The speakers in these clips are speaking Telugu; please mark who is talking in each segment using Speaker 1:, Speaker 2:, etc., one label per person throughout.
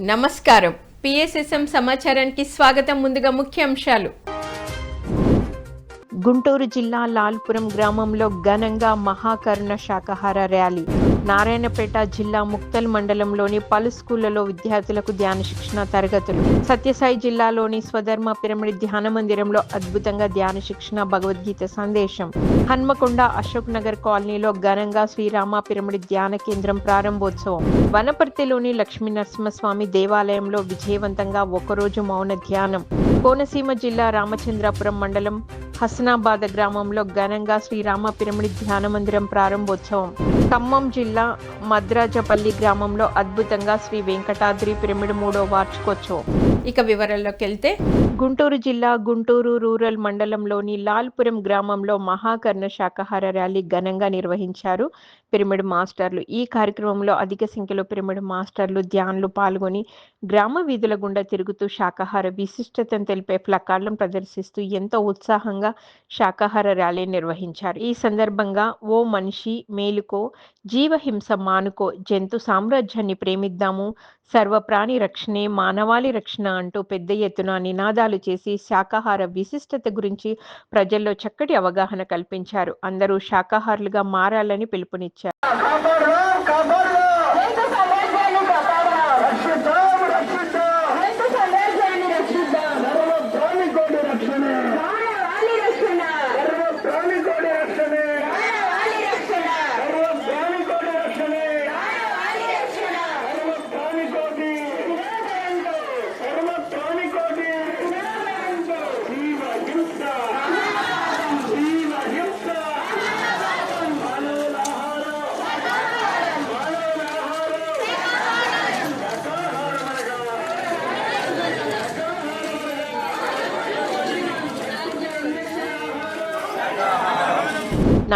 Speaker 1: నమస్కారం. పిఎస్ఎస్ఎం సమాచారానికి స్వాగతం. ముందుగా ముఖ్యాంశాలు గుంటూరు జిల్లా లాల్పురం గ్రామంలో ఘనంగా మహాకరుణ శాకాహార ర్యాలీ. నారాయణపేట జిల్లా ముక్తల్ మండలంలోని పలు స్కూళ్ళలో విద్యార్థులకు ధ్యాన శిక్షణ తరగతులు. సత్యసాయి జిల్లాలోని స్వధర్మ పిరమిడ్ ధ్యాన మందిరంలో అద్భుతంగా ధ్యాన శిక్షణ భగవద్గీత సందేశం. హన్మకొండ అశోక్ నగర్ కాలనీలో ఘనంగా శ్రీరామ పిరమిడ్ ధ్యాన కేంద్రం ప్రారంభోత్సవం. వనపర్తిలోని లక్ష్మీ నరసింహస్వామి దేవాలయంలో విజయవంతంగా ఒకరోజు మౌన ధ్యానం. కోనసీమ జిల్లా రామచంద్రాపురం మండలం హసనాబాద్ గ్రామంలో ఘనంగా శ్రీరామ పిరమిడ్ ధ్యాన మందిరం ప్రారంభోత్సవం. ఖమ్మం జిల్లా మద్రాజపల్లి గ్రామంలో అద్భుతంగా శ్రీ వెంకటాద్రి పిరమిడ్ మూడో వార్షికోత్సవం. ఇక వివరాల్లోకి వెళ్తే గుంటూరు జిల్లా గుంటూరు రూరల్ మండలంలోని లాల్పురం గ్రామంలో మహాకర్ణ శాకాహార ర్యాలీ ఘనంగా నిర్వహించారు పిరమిడ్ మాస్టర్లు. ఈ కార్యక్రమంలో అధిక సంఖ్యలో పిరమిడ్ మాస్టర్లు ధ్యాన్లు పాల్గొని గ్రామ వీధుల గుండా తిరుగుతూ శాకాహార విశిష్టతను తెలిపే ప్లకార్డులను ప్రదర్శిస్తూ ఎంతో ఉత్సాహంగా శాకాహార ర్యాలీ నిర్వహించారు. ఈ సందర్భంగా ఓ మనిషి మేలుకో జీవహింస మానుకో జంతు సామ్రాజ్యాన్ని ప్రేమిద్దాము సర్వప్రాణి రక్షణే మానవాళి రక్షణ అంటూ పెద్ద ఎత్తున నినాదాలు చేసి శాకాహార విశిష్టత గురించి ప్రజల్లో చక్కటి అవగాహన కల్పించారు. అందరూ శాకాహారులుగా మారాలని పిలుపునిచ్చారు.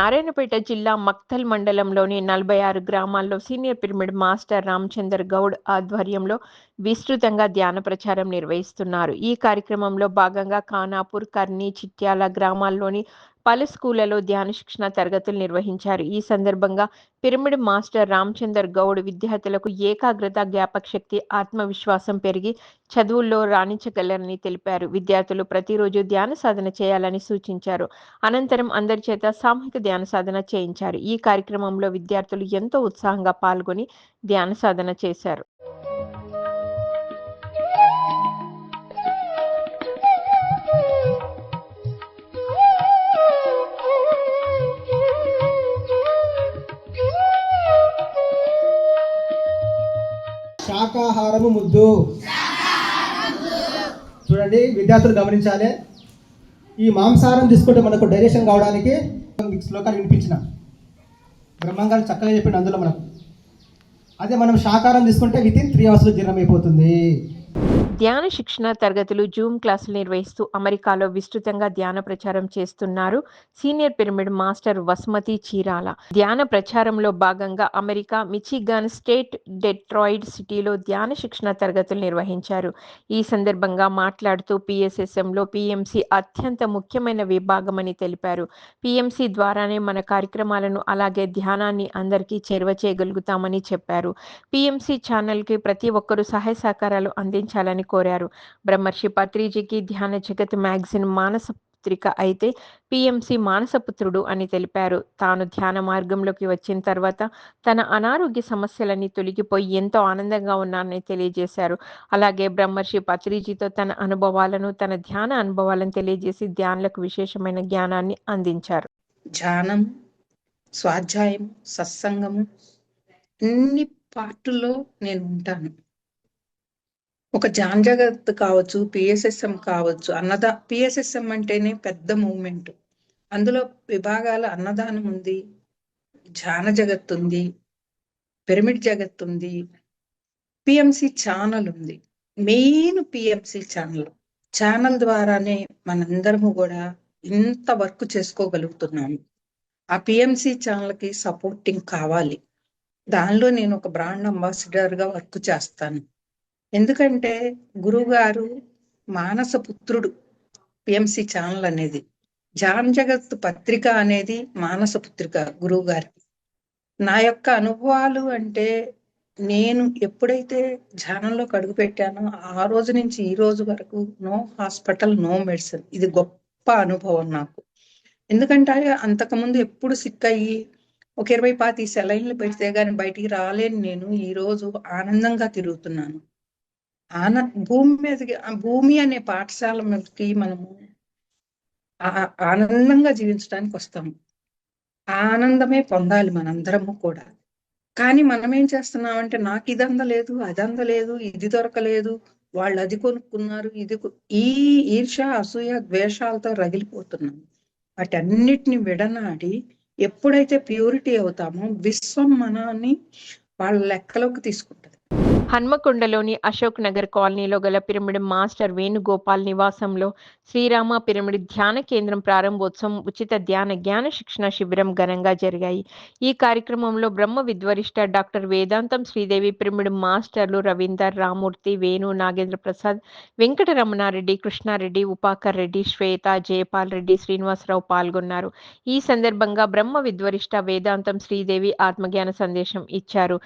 Speaker 1: నారాయణపేట జిల్లా మక్తల్ మండలంలోని నలభై ఆరు గ్రామాల్లో senior pyramid master Ramachandar Goud ఆధ్వర్యంలో విస్తృతంగా ధ్యాన ప్రచారం నిర్వహిస్తున్నారు. ఈ కార్యక్రమంలో భాగంగా ఖానాపూర్ కర్ని చిట్యాల గ్రామాల్లోని పలు స్కూళ్ళలో ధ్యాన శిక్షణ తరగతులు నిర్వహించారు. ఈ సందర్భంగా పిరమిడ్ మాస్టర్ రామచందర్ గౌడ్ విద్యార్థులకు ఏకాగ్రత జ్ఞాపక శక్తి ఆత్మవిశ్వాసం పెరిగి చదువుల్లో రాణించగలరని తెలిపారు. విద్యార్థులు ప్రతిరోజు ధ్యాన సాధన చేయాలని సూచించారు. అనంతరం అందరి చేత సామూహిక ధ్యాన సాధన చేయించారు. ఈ కార్యక్రమంలో విద్యార్థులు ఎంతో ఉత్సాహంగా పాల్గొని ధ్యాన సాధన చేశారు.
Speaker 2: శాకాహారము ముద్దు. చూడండి విద్యార్థులు గమనించాలి. ఈ మాంసాహారం తీసుకుంటే మనకు డైజెషన్ కావడానికి శ్లోకాలు వినిపించిన. బ్రహ్మంగారు చక్కగా చెప్పిండు అందులో మనకు. అదే మనం శాకాహారం తీసుకుంటే వితిన్ త్రీ అవర్స్లో జీర్ణం అయిపోతుంది
Speaker 1: ధ్యాన శిక్షణ తరగతులు జూమ్ క్లాసులు నిర్వహిస్తూ అమెరికాలో విస్తృతంగా ధ్యాన ప్రచారం చేస్తున్నారు senior pyramid master Vasumathi Chirala. ధ్యాన ప్రచారంలో భాగంగా అమెరికా మిచిగాన్ స్టేట్ డెట్రాయిడ్ సిటీలో ధ్యాన శిక్షణ తరగతులు నిర్వహించారు. ఈ సందర్భంగా మాట్లాడుతూ పిఎస్ఎస్ఎంలో పిఎంసి అత్యంత ముఖ్యమైన విభాగమని తెలిపారు. పిఎంసి ద్వారానే మన కార్యక్రమాలను అలాగే ధ్యానాన్ని అందరికీ చేరువ చేయగలుగుతామని చెప్పారు. పిఎంసి ఛానల్కి ప్రతి ఒక్కరూ సహాయ సహకారాలు అంది అందించాలని కోరారు. బ్రహ్మర్షి పత్రిజీకి ధ్యాన జగత్ మ్యాగజిన్ మానస పుత్రిక అయితే పిఎంసి మానసపుత్రుడు అని తెలిపారు. తాను ధ్యాన మార్గంలోకి వచ్చిన తర్వాత తన అనారోగ్య సమస్యలన్నీ తొలగిపోయి ఎంతో ఆనందంగా ఉన్నానని తెలియజేశారు. అలాగే బ్రహ్మర్షి పత్రిజీతో తన అనుభవాలను తన ధ్యాన అనుభవాలను తెలియజేసి ధ్యానులకు విశేషమైన జ్ఞానాన్ని అందించారు.
Speaker 3: ధ్యానం స్వాధ్యాయం సత్సంగము అన్ని పార్టుల్లో నేను ఉంటాను. ఒక జాన్ కావచ్చు పిఎస్ఎస్ఎం కావచ్చు అన్నదా పిఎస్ఎస్ఎం అంటేనే పెద్ద మూమెంట్. అందులో విభాగాల అన్నదానం ఉంది ధ్యాన జగత్ ఉంది పిరమిడ్ జగత్ ఉంది పిఎంసి ఛానల్ ఉంది. Main PMC channel. ఛానల్ ద్వారానే మనందరము కూడా ఇంత వర్క్ చేసుకోగలుగుతున్నాము. ఆ పిఎంసి ఛానల్కి సపోర్టింగ్ కావాలి. దానిలో నేను ఒక బ్రాండ్ అంబాసిడర్గా వర్క్ చేస్తాను. ఎందుకంటే గురువుగారు మానస పుత్రుడు పిఎంసి ఛానల్ అనేది జాన్ జగత్ పత్రిక అనేది మానస పుత్రిక గురువు గారికి నా యొక్క అనుభవాలు అంటే నేను ఎప్పుడైతే ధ్యానంలోకి అడుగు పెట్టానో ఆ రోజు నుంచి ఈ రోజు వరకు నో హాస్పిటల్ నో మెడిసిన్. ఇది గొప్ప అనుభవం నాకు. ఎందుకంటే అంతకుముందు ఎప్పుడు సిక్ అయ్యి ఒక ఇరవై పాతి సెలైన్లు పెడితే కానీ బయటికి రాలేని నేను ఈ రోజు ఆనందంగా తిరుగుతున్నాను. ఆన భూమి మీదకి ఆ భూమి అనే పాఠశాల మీదకి మనము ఆ- ఆనందంగా జీవించడానికి వస్తాము ఆనందమే పొందాలి మనందరము కూడా. కానీ మనం ఏం చేస్తున్నామంటే నాకు ఇది అందలేదు అది అందలేదు ఇది దొరకలేదు వాళ్ళు అది కొనుక్కున్నారు ఇది ఈ ఈర్ష అసూయ ద్వేషాలతో రగిలిపోతున్నాం. వాటన్నిటిని విడనాడి ఎప్పుడైతే ప్యూరిటీ అవుతామో విశ్వం మనని వాళ్ళ లెక్కలోకి తీసుకుంటది.
Speaker 1: హన్మకొండలోని అశోక్ నగర్ కాలనీలో గల పిరమిడ్ మాస్టర్ వేణుగోపాల్ నివాసంలో శ్రీరామ పిరమిడ్ ధ్యాన కేంద్రం ప్రారంభోత్సవం ఉచిత ధ్యాన జ్ఞాన శిక్షణ శిబిరం ఘనంగా జరిగాయి. ఈ కార్యక్రమంలో బ్రహ్మ విద్వరిష్ట డాక్టర్ వేదాంతం శ్రీదేవి పిరమిడ్ మాస్టర్లు రవీందర్ రామూర్తి వేణు నాగేంద్ర ప్రసాద్ వెంకటరమణారెడ్డి కృష్ణారెడ్డి ఉపాకర్ రెడ్డి శ్వేత జయపాల్ రెడ్డి శ్రీనివాసరావు పాల్గొన్నారు. ఈ సందర్భంగా బ్రహ్మ విద్వరిష్ట వేదాంతం శ్రీదేవి ఆత్మజ్ఞాన సందేశం ఇచ్చారు.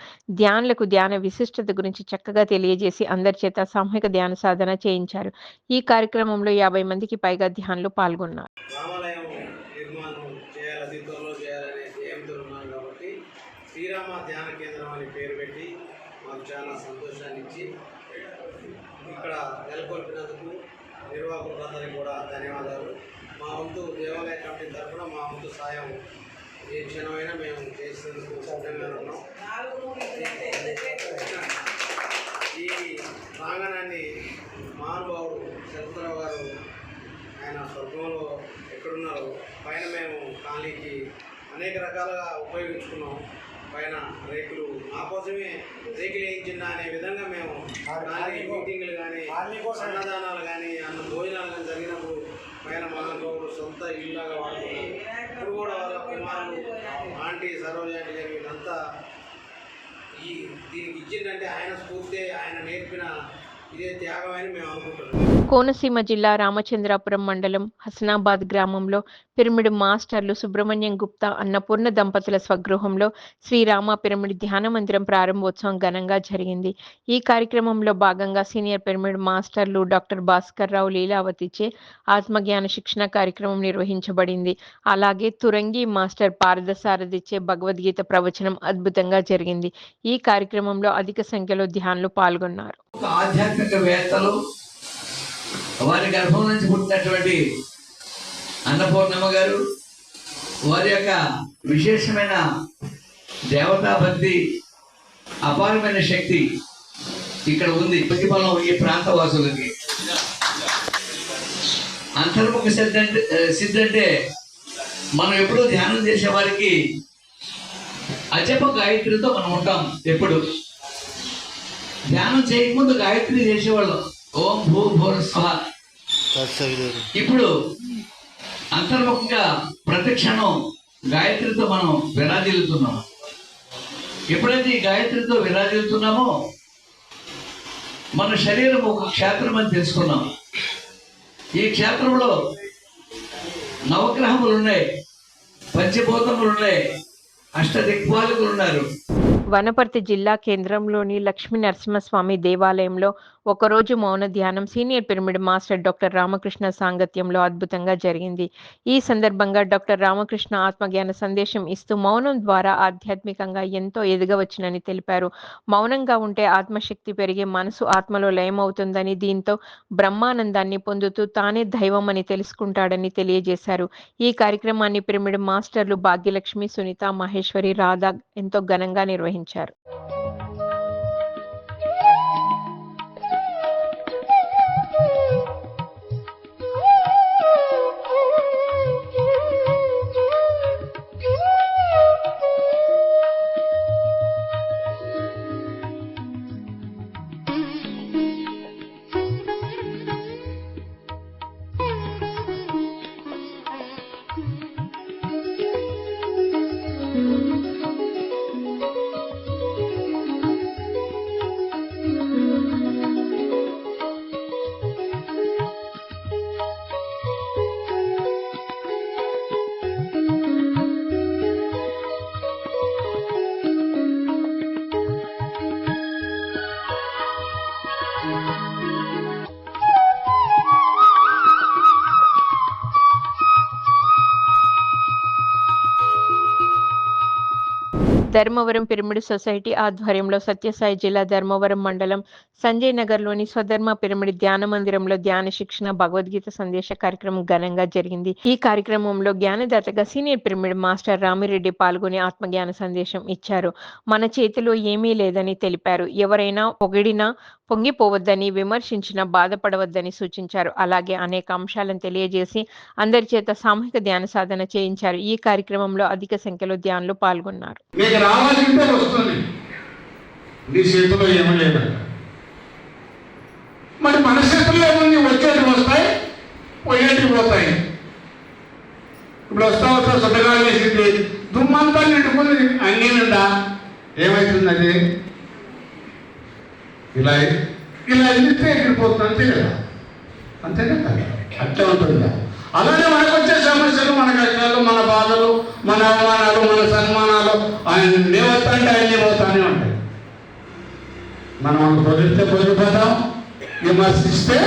Speaker 1: ధ్యానులకు ధ్యాన విశిష్టత గురించి చక్కగా తెలియజేసి అందరి చేత సామూహిక ధ్యాన సాధన చేయించారు. ఈ కార్యక్రమంలో యాభై మందికి పైగా ధ్యానులు పాల్గొన్నారు.
Speaker 4: శ్రీరామ ధ్యాన కేంద్రం అని పేరు పెట్టి మాకు చాలా సంతోషాన్ని ఇచ్చి ఇక్కడ నెలకొల్పినందుకు నిర్వాహకులందరికీ కూడా ధన్యవాదాలు. మా వంతు దేవాలయ కమిటీ తరఫున మా వంతు సాయం ఏ క్షణమైనా మేము చేసేందుకు సిద్ధంగా ఉన్నాం ప్రాంగణాన్ని మహానుభావుడు శరత్రావు గారు ఆయన స్వర్గంలో ఎక్కడున్నారో పైన మేము కాలనీకి అనేక రకాలుగా ఉపయోగించుకున్నాం. పైన రేకులు మా కోసమే రేకులు వేయించిందా అనే విధంగా మేము కాలనీ మీటింగ్లు కానీ అన్నదానాలు కానీ అన్న భోజనాలు కానీ జరిగినప్పుడు పైన మహానుభావుడు సొంత ఇల్లులాగా వాడుకున్నాం ఇప్పుడు కూడా వాళ్ళ కుమారులు ఆంటీ సరోజ ఆంటీ గారు వీళ్ళంతా ఈ దీనికి ఇచ్చిందంటే ఆయన స్ఫూర్తి ఆయన నేర్పిన ఇదే త్యాగం అని మేము అనుకుంటున్నాం.
Speaker 1: కోనసీమ జిల్లా రామచంద్రాపురం మండలం హసనాబాద్ గ్రామంలో పిరమిడ్ మాస్టర్లు సుబ్రహ్మణ్యం గుప్తా అన్నపూర్ణ దంపతుల స్వగృహంలో శ్రీరామ పిరమిడ్ ధ్యాన మందిరం ప్రారంభోత్సవం ఘనంగా జరిగింది. ఈ కార్యక్రమంలో భాగంగా సీనియర్ పిరమిడ్ మాస్టర్లు డాక్టర్ భాస్కర్ రావు లీలావతిచే ఆత్మజ్ఞాన శిక్షణ కార్యక్రమం నిర్వహించబడింది. అలాగే తురంగి మాస్టర్ పారదసారథిచే భగవద్గీత ప్రవచనం అద్భుతంగా జరిగింది. ఈ కార్యక్రమంలో అధిక సంఖ్యలో ధ్యానులు పాల్గొన్నారు.
Speaker 5: ఆధ్యాత్మికవేత్తలు వారి గర్భం నుంచి పుట్టినటువంటి అన్నపూర్ణమ్మ గారు వారి యొక్క విశేషమైన దేవతా భక్తి అపారమైన శక్తి ఇక్కడ ఉంది ప్రతిఫలం ఈ ప్రాంత వాసులకి అంతర్ముఖ సిద్ధ అంటే సిద్ధ అంటే మనం ఎప్పుడూ ధ్యానం చేసే వారికి అజప గాయత్రితో మనం ఉంటాం ఎప్పుడు. ధ్యానం చేయకముందు గాయత్రి చేసేవాళ్ళం. ఓం భూ భూర్ స్వహ ఇప్పుడు అంతర్ముఖంగా ప్రతి క్షణం గాయత్రితో మనం విరాజిల్లుతున్నాం. ఎప్పుడైతే ఈ గాయత్రితో విరాజిల్లుతున్నామో మన శరీరం ఒక క్షేత్రం అని తెలుసుకున్నాం. ఈ క్షేత్రంలో నవగ్రహములు ఉన్నాయి పంచభూతములు ఉన్నాయి అష్టదిక్పాలకులు ఉన్నారు
Speaker 1: వనపర్తి జిల్లా కేంద్రంలోని లక్ష్మీ నరసింహస్వామి దేవాలయంలో ఒకరోజు మౌన ధ్యానం senior pyramid master doctor Ramakrishna సాంగత్యంలో అద్భుతంగా జరిగింది. ఈ సందర్భంగా డాక్టర్ రామకృష్ణ ఆత్మజ్ఞాన సందేశం ఇస్తూ మౌనం ద్వారా ఆధ్యాత్మికంగా ఎంతో ఎదగవచ్చునని తెలిపారు. మౌనంగా ఉంటే ఆత్మశక్తి పెరిగి మనసు ఆత్మలో లయమవుతుందని దీంతో బ్రహ్మానందాన్ని పొందుతూ తానే దైవం అని తెలుసుకుంటాడని తెలియజేశారు. ఈ కార్యక్రమాన్ని పిరమిడ్ మాస్టర్లు భాగ్యలక్ష్మి సునీత మహేశ్వరి రాధా ఎంతో ఘనంగా నిర్వహించారు. నిర్వహించారు. ధర్మవరం పిరమిడ్ సొసైటీ ఆధ్వర్యంలో సత్యసాయి జిల్లా ధర్మవరం మండలం సంజయ్ నగర్లోని స్వధర్మ పిరమిడ్ ధ్యాన మందిరంలో ధ్యాన శిక్షణ భగవద్గీత సందేశ కార్యక్రమం ఘనంగా జరిగింది. ఈ కార్యక్రమంలో జ్ఞానదాతగా సీనియర్ పిరమిడ్ మాస్టర్ రామిరెడ్డి పాల్గొని ఆత్మజ్ఞాన సందేశం ఇచ్చారు. మన చేతిలో ఏమీ లేదని తెలిపారు. ఎవరైనా పొగిడినా పొంగిపోవద్దని విమర్శించిన బాధపడవద్దని సూచించారు. అలాగే అనేక అంశాలను తెలియజేసి అందరి చేత సామూహిక ధ్యాన సాధన చేయించారు. ఈ కార్యక్రమంలో అధిక సంఖ్యలో ధ్యానులు పాల్గొన్నారు.
Speaker 6: నీ చేతిలో ఏమీ లేదు. మరి మన చేతుల్లో ఏముంది? వచ్చేటి వస్తాయి పోయేటివి పోతాయి. ఇప్పుడు వస్తా వస్తా శుద్ధకాలు వేసింది. దుమ్మంతా నిండుకుంది. అన్నీ నిండా ఏమవుతుంది అది ఇలా ఇలా వెళ్తే ఎగిరిపోతుంది అంతే కదా? అంతే కదా? అట్లా ఉంటుందా అలానే మనకు వచ్చే సమస్యలు మన కష్టాలు మన బాధలు మన అవమానాలు మన సన్మానాలు ఆయన నేవస్తాంటే ఆయన పోతానే ఉంటాయి. మనం మనం పొగిడితే పొగిడిపోతాం విమర్శిస్తే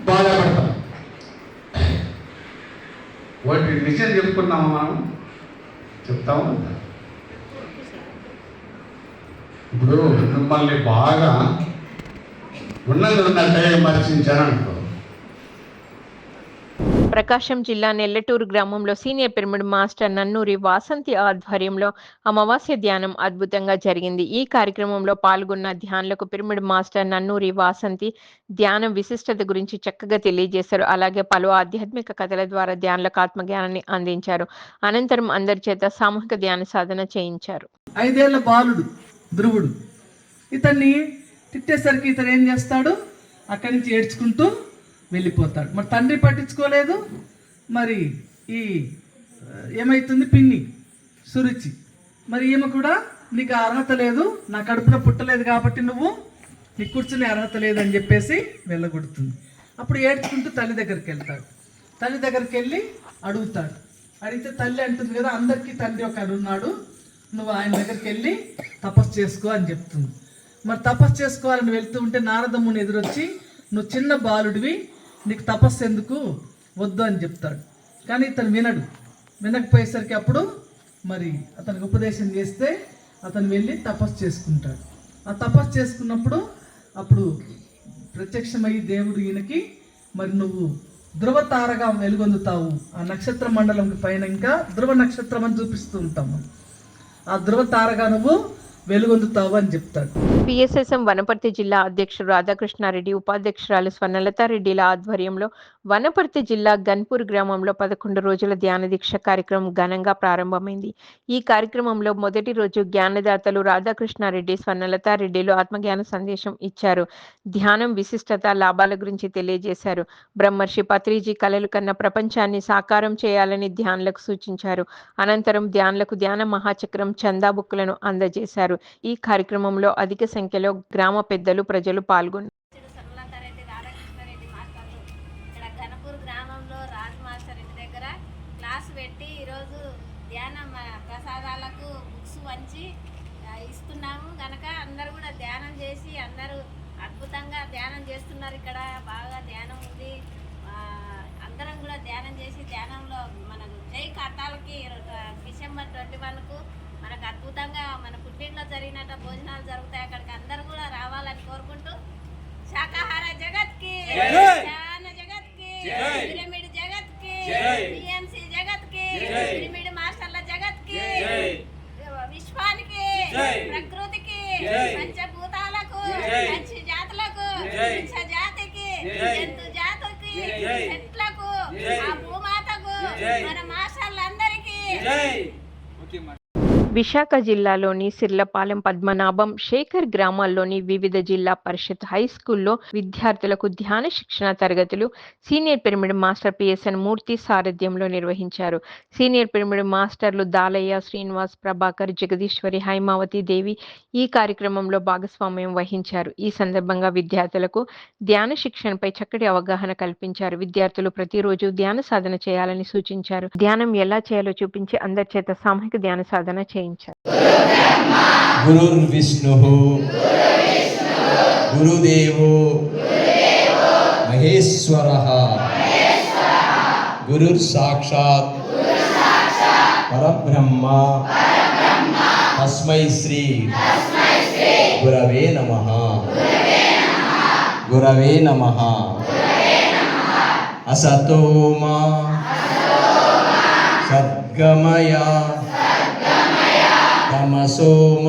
Speaker 6: బాధపడతాం. వాటి నిజం చెప్పుకున్నాము మనం? చెప్తాము ఇప్పుడు మిమ్మల్ని బాగా ఉన్నది ఉన్నట్టే విమర్శించాను అనుకో
Speaker 1: ప్రకాశం జిల్లా నెల్లటూరు గ్రామంలో senior pyramid master Nannuri Vasanthi ఆధ్వర్యంలో అమావాస్య ధ్యానం అద్భుతంగా జరిగింది. ఈ కార్యక్రమంలో పాల్గొన్న ధ్యానులకు పిరమిడ్ మాస్టర్ నన్నూరి వాసంతి ధ్యానం విశిష్టత గురించి చక్కగా తెలియజేశారు. అలాగే పలు ఆధ్యాత్మిక కథల ద్వారా ధ్యానులకు ఆత్మజ్ఞానాన్ని అందించారు. అనంతరం అందరి చేత సామూహిక ధ్యాన సాధన చేయించారు.
Speaker 7: ఐదేళ్ళ బాలుడు ధ్రువుడు. ఇతన్ని తిట్టేసరికి ఇతను ఏం చేస్తాడు? అక్కడి నుంచి ఏడ్చుకుంటూ వెళ్ళిపోతాడు. మరి తండ్రి పట్టించుకోలేదు. మరి ఈ ఏమవుతుంది పిన్ని సురుచి. మరి ఈమె కూడా నీకు అర్హత లేదు. నా కడుపున పుట్టలేదు కాబట్టి నువ్వు నీ కూర్చునే అర్హత లేదని చెప్పేసి వెళ్ళగొడుతుంది. అప్పుడు ఏడ్చుకుంటూ తల్లి దగ్గరికి వెళ్తాడు. తల్లి దగ్గరికి వెళ్ళి అడుగుతాడు. అడిగితే తల్లి అంటుంది కదా అందరికీ తండ్రి ఒక ఉన్నాడు. నువ్వు ఆయన దగ్గరికి వెళ్ళి తపస్సు చేసుకో అని చెప్తుంది. మరి తపస్సు చేసుకోవాలని వెళ్తూ ఉంటే నారదమ్ముని ఎదురొచ్చి నువ్వు చిన్న బాలుడివి నీకు తపస్సు ఎందుకు? వద్దు అని చెప్తాడు. కానీ ఇతను వినడు. వినకపోయేసరికి అప్పుడు మరి అతనికి ఉపదేశం చేస్తే అతను వెళ్ళి తపస్సు చేసుకుంటాడు. ఆ తపస్సు చేసుకున్నప్పుడు అప్పుడు ప్రత్యక్షమై దేవుడు ఈయనకి మరి నువ్వు ధ్రువ తారగా వెలుగొందుతావు. ఆ నక్షత్ర మండలం పైన ఇంకా ధ్రువ నక్షత్రం అని చూపిస్తూ ఉంటాము. ఆ ధ్రువ తారగా నువ్వు వెలుగొందుతావు అని చెప్తాడు.
Speaker 1: పిఎస్ఎస్ఎం వనపర్తి జిల్లా అధ్యక్షుడు రాధాకృష్ణారెడ్డి ఉపాధ్యక్షురాలు స్వర్ణలతారెడ్డిల ఆధ్వర్యంలో వనపర్తి జిల్లా గన్పూర్ గ్రామంలో పదకొండు రోజుల ధ్యాన దీక్ష కార్యక్రమం ఘనంగా ప్రారంభమైంది. ఈ కార్యక్రమంలో మొదటి రోజు జ్ఞానదాతలు రాధాకృష్ణారెడ్డి స్వర్ణలతారెడ్డిలు ఆత్మజ్ఞాన సందేశం ఇచ్చారు. ధ్యానం విశిష్టత లాభాల గురించి తెలియజేశారు. బ్రహ్మర్షి పత్రిజీ కలలు కన్న ప్రపంచాన్ని సాకారం చేయాలని ధ్యానులకు సూచించారు. అనంతరం ధ్యానులకు ధ్యాన మహాచక్రం చందా బుక్కులను అందజేశారు. ఈ కార్యక్రమంలో అధిక సంఖ్యలో గ్రామ పెద్దలు ప్రజలు పాల్గొన్నారు.
Speaker 8: సర్వలతారెడ్డి రాధాకృష్ణారెడ్డి మాస్టర్లు ఇక్కడ ఘనపూర్ గ్రామంలో రాజ్ మాస్టర్ దగ్గర క్లాస్ పెట్టి ఈరోజు ధ్యానం ప్రసాదాలకు బుక్స్ వంచి ఇస్తున్నాము కనుక అందరూ కూడా ధ్యానం చేసి అందరూ అద్భుతంగా ధ్యానం చేస్తున్నారు ఇక్కడ బాగా ధ్యానం ఉంది అందరం కూడా ధ్యానం చేసి ధ్యానంలో మనకు జై కట్టాలకి డిసెంబర్ ట్వంటీ వన్కు మనకు అద్భుతంగా మన పుట్టింట్లో జరిగినట్టు భోజనాలు జరుగుతాయి. అక్కడికి అందరూ కూడా రావాలని కోరుకుంటూ శాకాహార జగత్కి ధ్యాన జగత్కి పిరమిడ్ జగత్కి టిఎంసి జగత్కి పిరమిడ్ మాస్టర్ల జగత్కి విశ్వానికి ప్రకృతికి పంచభూతాలకు పంచ జాతులకు జాతికి జంతు జాతికి చెట్లకు ఆ భూమాతకు మన మాస్టర్లందరికీ
Speaker 1: విశాఖ జిల్లాలోని సిర్లపాలెం పద్మనాభం శేఖర్ గ్రామాల్లోని వివిధ జిల్లా పరిషత్ హై స్కూల్లో విద్యార్థులకు ధ్యాన శిక్షణ తరగతులు senior pyramid master PSN Murthy సారథ్యంలో నిర్వహించారు. సీనియర్ పిరమిడ్ మాస్టర్లు దాలయ్య శ్రీనివాస్ ప్రభాకర్ జగదీశ్వరి హైమావతి దేవి ఈ కార్యక్రమంలో భాగస్వామ్యం వహించారు. ఈ సందర్భంగా విద్యార్థులకు ధ్యాన శిక్షణపై చక్కటి అవగాహన కల్పించారు. విద్యార్థులు ప్రతిరోజు ధ్యాన సాధన చేయాలని సూచించారు. ధ్యానం ఎలా చేయాలో చూపించి అందరి చేత సామూహిక ధ్యాన సాధన చేయించారు.
Speaker 9: గురుర్విష్ణు గురుదేవో. మహేశ్వర. గురుర్ సాక్షాత్ పరబ్రహ్మ. తస్మై శ్రీ. గురవే నమ. గురవే నమ. అసతోమా. సద్గమయ. తమసోమ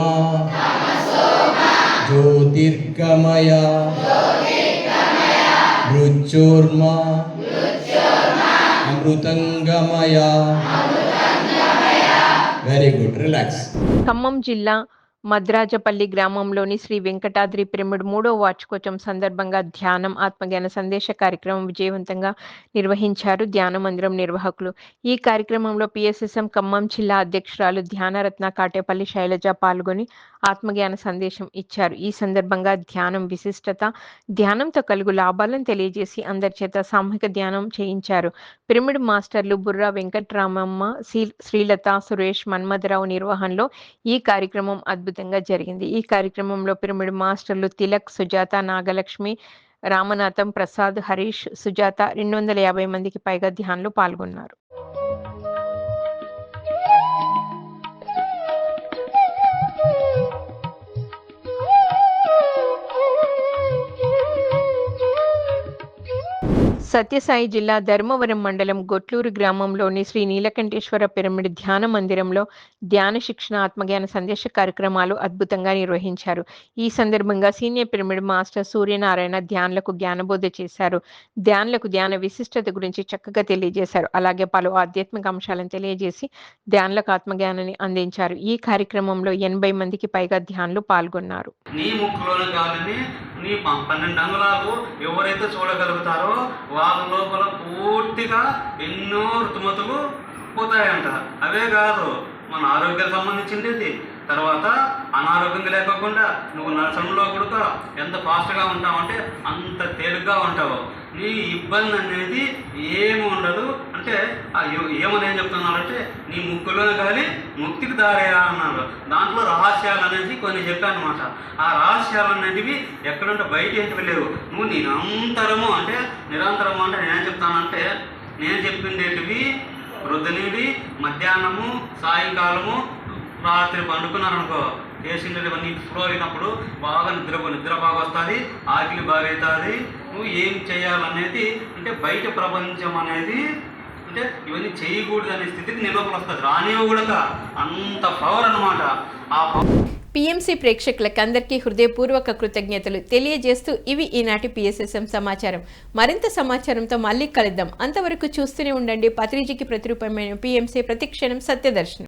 Speaker 9: జ్యోతిర్గమయ మృత్యోర్మ అమృతంగమయ వెరీ గుడ్ రిలాక్స్
Speaker 1: ఖమ్మం జిల్లా మద్రాజపల్లి గ్రామంలోని శ్రీ వెంకటాద్రి పిరమిడ్ మూడో వార్షికోత్సవం సందర్భంగా ధ్యానం ఆత్మజ్ఞాన సందేశ కార్యక్రమం విజయవంతంగా నిర్వహించారు ధ్యాన మందిరం నిర్వాహకులు. ఈ కార్యక్రమంలో పిఎస్ఎస్ఎం ఖమ్మం జిల్లా అధ్యక్షురాలు ధ్యానరత్న కాటేపల్లి శైలజ పాల్గొని ఆత్మజ్ఞాన సందేశం ఇచ్చారు. ఈ సందర్భంగా ధ్యానం విశిష్టత ధ్యానంతో కలుగు లాభాలను తెలియజేసి అందరి చేత సామూహిక ధ్యానం చేయించారు. పిరమిడ్ మాస్టర్లు బుర్రా వెంకట్రామమ్మ శ్రీ- శ్రీలత సురేష్ మన్మధరావు నిర్వహణలో ఈ కార్యక్రమం అద్భుత అద్భుతంగా జరిగింది. ఈ కార్యక్రమంలో పిరమిడ్ మాస్టర్లు తిలక్ సుజాత నాగలక్ష్మి రామనాథం ప్రసాద్ హరీష్ సుజాత రెండు వందల యాభై మందికి పైగా ధ్యానులు పాల్గొన్నారు. సత్యసాయి జిల్లా ధర్మవరం మండలం గొట్లూరు గ్రామంలోని శ్రీ నీలకంఠేశ్వర పిరమిడ్ ధ్యాన మందిరంలో ధ్యాన శిక్షణ ఆత్మజ్ఞాన సందేశ కార్యక్రమాలు అద్భుతంగా నిర్వహించారు. ఈ సందర్భంగా సీనియర్ పిరమిడ్ మాస్టర్ సూర్యనారాయణ ధ్యానులకు జ్ఞానబోధ చేశారు. ధ్యానులకు ధ్యాన విశిష్టత గురించి చక్కగా తెలియజేశారు. అలాగే పలు ఆధ్యాత్మిక అంశాలను తెలియజేసి ధ్యానులకు ఆత్మజ్ఞానాన్ని అందించారు. ఈ కార్యక్రమంలో ఎనభై మందికి పైగా ధ్యానులు పాల్గొన్నారు.
Speaker 10: నీ పన్నెండు అంగుళాలు ఎవరైతే చూడగలుగుతారో వాళ్ళ లోపల పూర్తిగా ఎన్నో రుతుమతులు పోతాయంట. అవే కాదు మన ఆరోగ్యం సంబంధించింది తర్వాత అనారోగ్యం లేకోకుండా నువ్వు నరసంలో కూడా ఎంత ఫాస్ట్గా ఉంటావు అంటే అంత తేలిగ్గా ఉంటావు. నీ ఇబ్బంది అనేది ఏమి ఉండదు అంటే ఆ ఏమని ఏం చెప్తున్నారంటే నీ ముక్కులోనే కానీ ముక్తికి దారేరా అన్నారు దాంట్లో రహస్యాలు అనేది కొన్ని చెప్పాను అనమాట ఆ రహస్యాలు అనేటివి ఎక్కడంటే బయట ఏంటివి లేవు నువ్వు నిరంతరము అంటే నిరంతరము అంటే నేను చెప్తానంటే నేను చెప్పిండేటివి వృద్ధునివి మధ్యాహ్నము సాయంకాలము రాత్రి పండుకున్నారనుకో చేసిండే నీ ఫ్లో అయినప్పుడు బాగా నిద్ర నిద్ర బాగా వస్తుంది ఆకలి బాగా అవుతుంది నువ్వు ఏం చేయాలనేది అంటే బయట ప్రపంచం అనేది అంటే ఇవన్నీ చేయకూడదు అనే స్థితికి నీ వస్తుంది. రానివ్వ అంత పవర్ అనమాట ఆ పవర్
Speaker 1: పిఎంసి ప్రేక్షకులకు అందరికీ హృదయపూర్వక కృతజ్ఞతలు తెలియజేస్తూ ఇవి ఈనాటి పిఎస్ఎస్ఎం సమాచారం. మరింత సమాచారంతో మళ్ళీ కలుద్దాం. అంతవరకు చూస్తూనే ఉండండి. పత్రిజీకి ప్రతిరూపమైన పిఎంసి ప్రతిక్షణం సత్యదర్శనం.